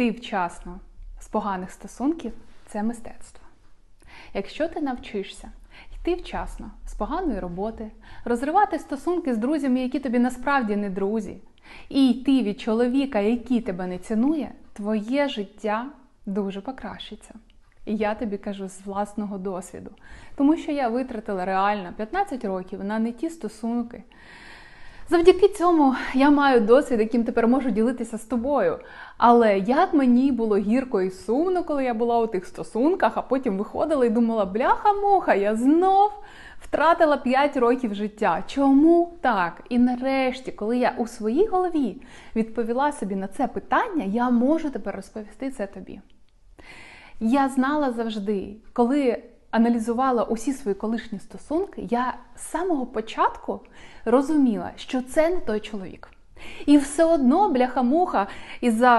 Йти вчасно з поганих стосунків це мистецтво. Якщо ти навчишся йти вчасно з поганої роботи, розривати стосунки з друзями, які тобі насправді не друзі, і йти від чоловіка, який тебе не цінує, твоє життя дуже покращиться. І я тобі кажу з власного досвіду, тому що я витратила реально 15 років на не ті стосунки. Завдяки цьому я маю досвід, яким тепер можу ділитися з тобою. Але як мені було гірко і сумно, коли я була у тих стосунках, а потім виходила і думала, бляха-муха, я знов втратила 5 років життя. Чому так? І нарешті, коли я у своїй голові відповіла собі на це питання, я можу тепер розповісти це тобі. Я знала завжди, коли аналізувала усі свої колишні стосунки, я з самого початку розуміла, що це не той чоловік. І все одно, бляха-муха, із-за